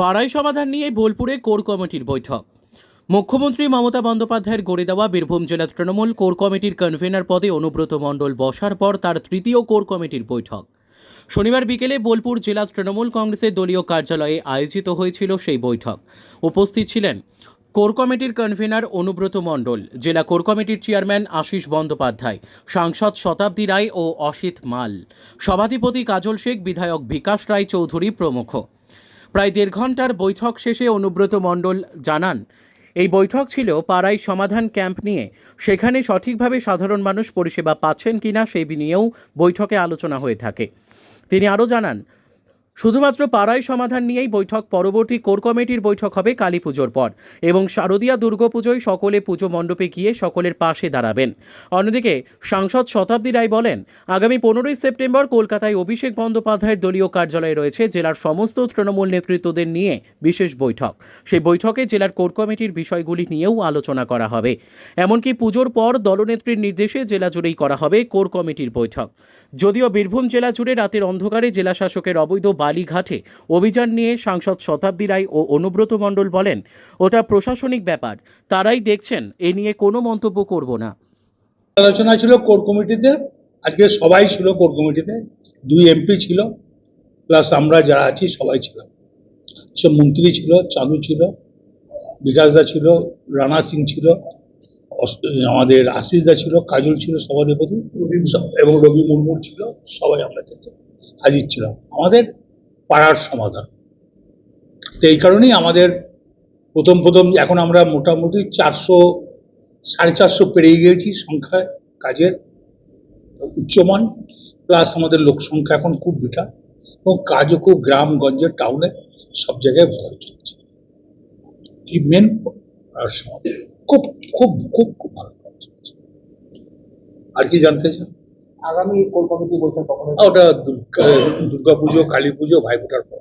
পাড়াই সমাধান নিয়ে বোলপুরে কোর কমিটির বৈঠক। মুখ্যমন্ত্রী মমতা বন্দ্যোপাধ্যায়ের গড়ে দেওয়া বীরভূম জেলা তৃণমূল কোর কমিটির কনভেনার পদে অনুব্রত মণ্ডল বসার পর তার তৃতীয় কোর কমিটির বৈঠক। শনিবার বিকেলে বোলপুর জেলা তৃণমূল কংগ্রেসের দলীয় কার্যালয়ে আয়োজিত হয়েছিল সেই বৈঠক। উপস্থিত ছিলেন কোর কমিটির কনভেনার অনুব্রত মণ্ডল, জেলা কোর কমিটির চেয়ারম্যান আশিস বন্দ্যোপাধ্যায়, সাংসদ শতাব্দী রায় ও অসিত মাল, সভাধিপতি কাজল শেখ, বিধায়ক বিকাশ রায় চৌধুরী প্রমুখ। প্রায় দেড় ঘণ্টার বৈঠক শেষে অনুব্রত মণ্ডল জানান, এই বৈঠক ছিল পাড়ায় সমাধান ক্যাম্প নিয়ে। সেখানে সঠিকভাবে সাধারণ মানুষ পরিষেবা পাচ্ছেন কিনা সেই নিয়েও বৈঠকে আলোচনা হয়ে থাকে। তিনি আরও জানান শুধুমাত্র পাড়ায় সমাধান নিয়েই বৈঠক, পরবর্তী কোর কমিটির বৈঠক হবে কালী পুজোর পর এবং শারদীয়া দুর্গাপুজোয় সকলে পুজো মণ্ডপে গিয়ে সকলের পাশে দাঁড়াবেন। অন্যদিকে সাংসদ শতাব্দী রায় বলেন, আগামী পনেরোই সেপ্টেম্বর কলকাতায় অভিষেক বন্দ্যোপাধ্যায়ের দলীয় কার্যালয়ে রয়েছে জেলার সমস্ত তৃণমূল নেতৃত্বদের নিয়ে বিশেষ বৈঠক। সেই বৈঠকে জেলার কোর কমিটির বিষয়গুলি নিয়েও আলোচনা করা হবে। এমনকি পুজোর পর দলনেত্রীর নির্দেশে জেলা জুড়েই করা হবে কোর কমিটির বৈঠক। যদিও বীরভূম জেলা জুড়ে রাতের অন্ধকারে জেলা শাসকের অবৈধ বালিঘাটে অভিযান নিয়ে সাংসদ শতাব্দী রায় ও অনুব্রত মণ্ডল বলেন, ওটা প্রশাসনিক ব্যাপার। তারাই দেখছেন, এ নিয়ে কোনো মন্তব্য করব না। আলোচনা ছিল কোর কমিটিতে, আজকে সবাই ছিল কোর কমিটিতে, দুই এমপি ছিল, প্লাস আমরা যারা আছি সবাই ছিলাম। সব মন্ত্রী ছিল, চাঁদু ছিল বিকাশদা ছিল, রানা সিং ছিল আমাদের আশিস দা ছিল, কাজল ছিল, সভাধিপতি এবং রবি মুর্মু ছিল, সবাই আমরা কিন্তু হাজির ছিলাম। আমাদের পাড়ার সমাধান। তো এই কারণেই আমাদের প্রথম প্রথম এখন আমরা মোটামুটি চারশো, সাড়ে চারশো পেরিয়ে গিয়েছি সংখ্যায়, কাজের উচ্চমান প্লাস আমাদের লোক সংখ্যা এখন খুব বিশাল এবং কাজও খুব গ্রামগঞ্জে টাউনে সব জায়গায় ভালো চলছে। এই মেন খুব খুব খুব খুব ভালো চলছে। আর কি জানতে চান আগামী কোর কমিটি বলছেন কখন ওটা দুর্গা পুজো কালী পুজো ভাইফোঁটার পর।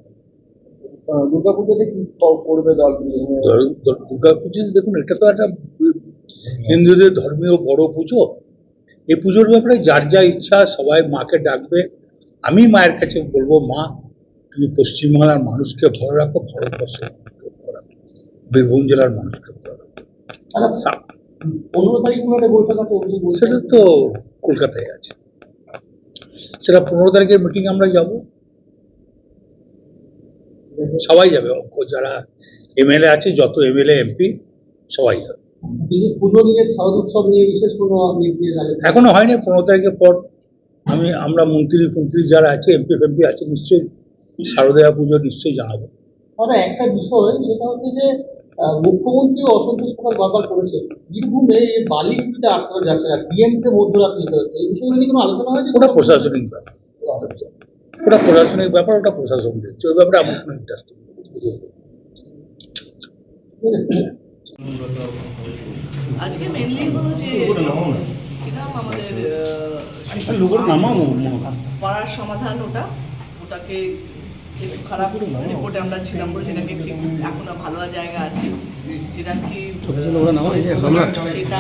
দুর্গা পুজোতে কি করবে দল? দুর্গা পুজো দেখুন এটা তো একটা হিন্দুদের ধর্মীয় বড় পুজো। এই পুজোর ব্যাপারে যার যা ইচ্ছা সবাই মাকে ডাকবে। আমি মায়ের কাছে বলব মা তুমি পশ্চিমবাংলার মানুষকে ভালো রাখো রাখো। বীরভূম জেলার মানুষকে ভালো রাখো। বলছেন। সেটা তো কলকাতায় আছে। সেটা পনেরো তারিখের মিটিং আমরা যাব। সবাই যাবে যারা এমএলএ আছে যত এমএলএ এমপি সবাই যাবে। এখনও হয়নি পনেরো তারিখের পর আমি আমরা মন্ত্রী ফন্ত্রী যারা আছে এমপি ফেমপি আছে নিশ্চয়ই শারদীয়া পুজো নিশ্চয়ই জানাব। একটা বিষয় সেটা হচ্ছে যে মুখ্যমন্ত্রী অসন্তোষ প্রকাশ বারবার করেছে বীরভূমে বালি আটকানো যাচ্ছে। না ডিএমকে মধ্যরাত নিতে হচ্ছে। এই বিষয়গুলো নিয়ে কোনো আলোচনা হয়েছে? ওটা প্রশাসনিক ব্যাপার। ওটা প্রশাসনিক ব্যাপার ওটা প্রশাসন দেখছে ওই ব্যাপারে আমার কোনো ইন্টারেস্ট আজকে মেনলি হলো যে আমাদের আহ, পাড়ার সমাধান ওটা। ওটাকে একটু খারাপ রিপোর্টে আমরা ছিলাম বলে সেটাকে ঠিক এখনও ভালো জায়গা আছে। সেটা কি সেটা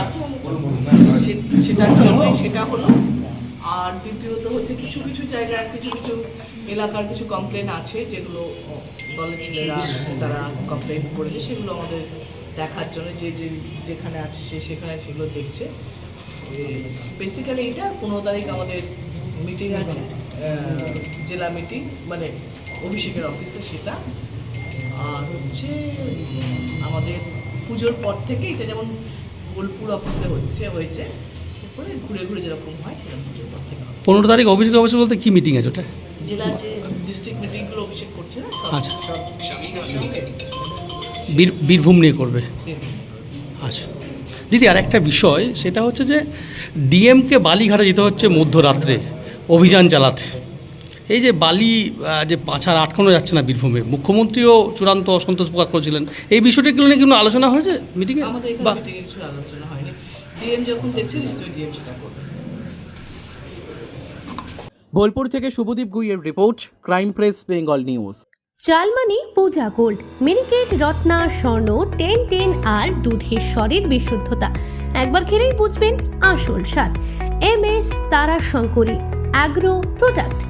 সেটার জন্য সেটা হলো। আর দ্বিতীয়ত হচ্ছে কিছু কিছু জায়গায় কিছু কিছু এলাকার কিছু কমপ্লেন আছে, যেগুলো দলের ছেলেরা তারা কমপ্লেন করেছে, সেগুলো আমাদের দেখার জন্য যে যে যেখানে আছে সে সেখানে সেগুলো দেখছে। বেসিক্যালি এটা পনেরো তারিখ আমাদের মিটিং আছে জেলা মিটিং মানে অভিষেকের অফিসে সেটা। আর হচ্ছে আমাদের পুজোর পর থেকে এটা যেমন বোলপুর অফিসে হচ্ছে হয়েছে। ঘুরে ঘুরে যেরকম হয় সেরকম। পনেরো তারিখ অফিস অফিস বলতে কি মিটিং আছে ওটা? জেলার যে ডিস্ট্রিক্ট মিটিংগুলো অভিষেক করছে না আচ্ছা। বীর বীরভূম নিয়ে করবে। আচ্ছা। দিদি আর একটা বিষয় সেটা হচ্ছে যে ডিএমকে বালিঘাটে যেতে হচ্ছে মধ্যরাত্রে অভিযান চালাতে। এই যে বালি যে পাছার আটকানো যাচ্ছে না বীরভূমে মুখ্যমন্ত্রীও চূড়ান্ত অসন্তোষ প্রকাশ করেছিলেন। এই বিষয়টাগুলো নিয়ে কোনো আলোচনা হয়েছে মিটিংয়ে বা কিছু আলোচনা হয়নি। ডিএম যখন দেখছে নিশ্চয়ই ডিএম সেটা করবে। বোলপুর থেকে Subhadip গুইয়ের report crime press Bengal news. চালমানি Puja gold minicket Ratna Swarna ten ten আর দুধের স্বরের বিশুদ্ধতা। একবার খেলেই বুঝবেন আসল স্বাদ। এম এস তারা শঙ্করী অ্যাগ্রো প্রোডাক্ট